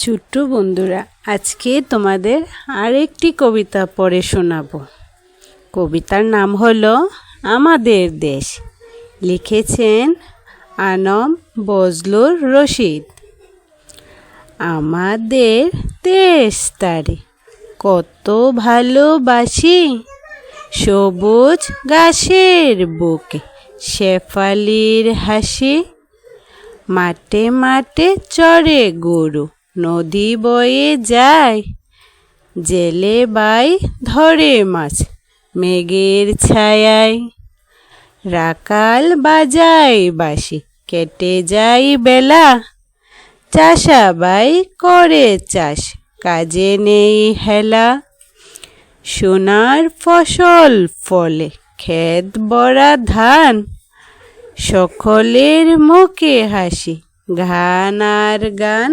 ছোট্ট বন্ধুরা, আজকে তোমাদের আরেকটি কবিতা পড়ে শোনাবো। কবিতার নাম হলো আমাদের দেশ। লিখেছেন আনম বজলুর রশিদ। আমাদের দেশ তারে, কত ভালোবাসি। সবুজ ঘাসের বুকে শেফালির হাসি। মাঠে মাঠে চড়ে গরু নদী বয়ে যায়, জেলে বাই ধরে মাছ মেঘের ছায়ায়। রাকাল বাজায় বাসি কেটে যাই বেলা। চাষাবাই করে চাষ, কাজে নেই হেলা। সোনার ফসল ফলে ক্ষেত বড়া ধান, সকলের মুখে হাসি ঘান আর গান।